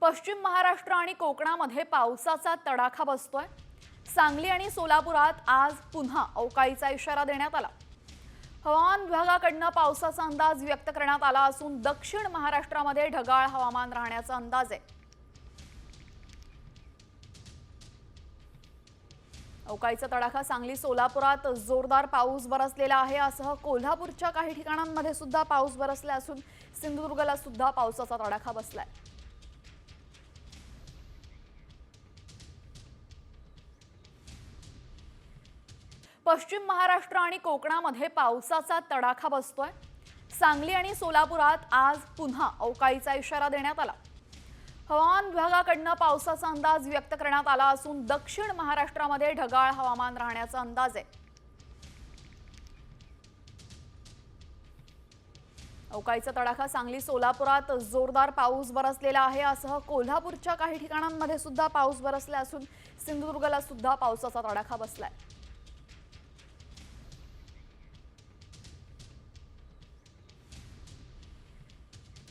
पश्चिम महाराष्ट्र आणि कोकणामध्ये पावसाचा तडाखा बसतोय. सांगली आणि सोलापुरात आज पुन्हा अवकाळीचा इशारा देण्यात आला. हवामान विभागाकडनं पावसाचा अंदाज व्यक्त करण्यात आला असून दक्षिण महाराष्ट्रामध्ये ढगाळ हवामान राहण्याचा अंदाज आहे. अवकाळीचा तडाखा सांगली सोलापुरात जोरदार पाऊस बरसलेला आहे. असं कोल्हापूरच्या काही ठिकाणांमध्ये सुद्धा पाऊस बरसला असून सिंधुदुर्गला सुद्धा पावसाचा तडाखा बसलाय. पश्चिम महाराष्ट्र आणि कोकणामध्ये पावसाचा तडाखा बसतोय. सांगली आणि सोलापुरात आज पुन्हा अवकाळीचा इशारा देण्यात आला. हवामान विभागाकडनं पावसाचा अंदाज व्यक्त करण्यात आला असून दक्षिण महाराष्ट्रामध्ये ढगाळ हवामान राहण्याचा अंदाज आहे. अवकाळीचा तडाखा सांगली सोलापुरात जोरदार पाऊस बरसलेला आहे. असं कोल्हापूरच्या काही ठिकाणांमध्ये सुद्धा पाऊस बरसला असून सिंधुदुर्गला सुद्धा पावसाचा तडाखा बसलाय.